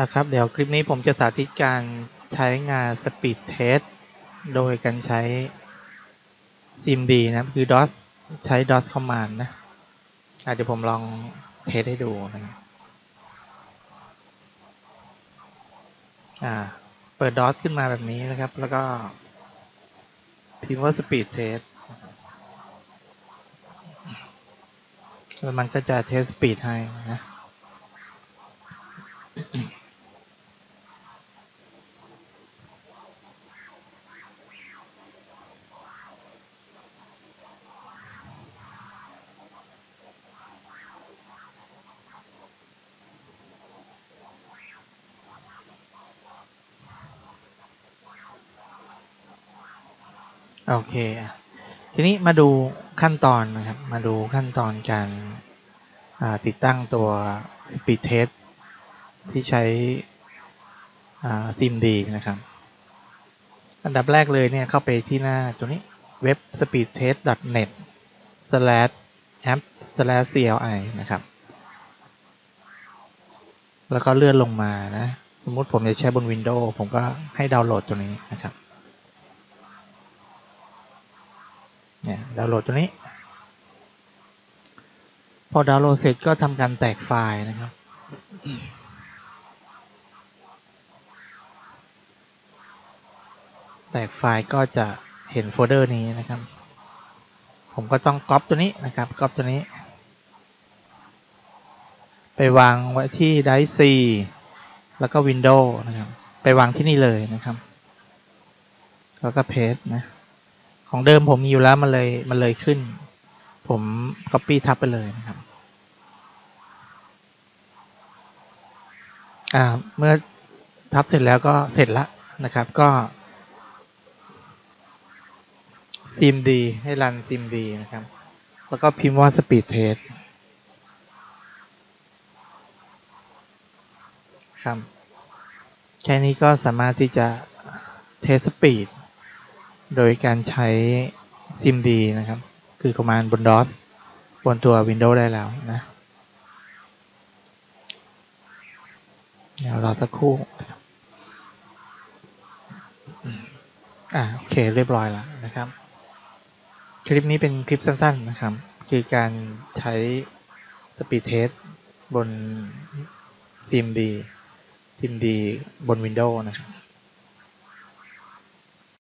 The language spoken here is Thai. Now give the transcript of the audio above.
นะครับ เดี๋ยวคลิปนี้ผมจะสาธิตการใช้งาน Speed Test โดยการใช้ SIMD นะคือ DOS ใช้ DOS Command นะอะเดี๋ยวผมลองเทสให้ดูนะครับอ่า เปิด DOS ขึ้นมาแบบนี้นะครับ แล้วก็พิมพ์ว่า Speed Test แล้วมันก็จะเทส Speed ให้นะ โอเคอะทีนี้มาดูขั้นตอนนะครับ มาดูขั้นตอนการติดตั้งตัว Speed Test ที่ใช้อ่า SIMD นะครับ อันดับแรกเลยเนี่ยเข้าไปที่หน้าตัวนี้เว็บ speedtest.net slash app slash cli นะครับ แล้วก็เลื่อนลงมานะ สมมติผมจะใช้บน Windows ผมก็ให้ดาวน์โหลดตัวนี้นะครับ เนี่ยดาวน์โหลดตัวนี้ พอดาวน์โหลดเสร็จก็ทำการแตกไฟล์นะครับแตกไฟล์ก็จะเห็นโฟลเดอร์นี้นะครับ ผมก็ต้องก๊อปตัวนี้นะครับก๊อปตัวนี้ ไปวางไว้ที่ไดร์ซีแล้วก็ Windows นะครับ ไปวางที่นี่เลยนะครับ แล้วก็เพจนะ ของเดิมผมมีอยู่แล้วมันเลยมันเลยขึ้น ผม Copy ทับไปเลยนะครับอ่าเมื่อทับเสร็จแล้วก็เสร็จล้วนะครับก็ CMD ให้รัน CMD นะครับ แล้วก็พิมพ์ว่า Speed Test ครับ แค่นี้ก็สามารถที่จะ Test Speed โดยการใช้ SIMD นะครับ คือ Command บน DOS บนตัว Windows ได้แล้วนะ เดี๋ยวรอสักครู่อ่าโอเคเรียบร้อยแล้วนะครับ คลิปนี้เป็นคลิปสั้นๆนะครับ คือการใช้ Speed Test บน CMD CMD บน Windows นะครับ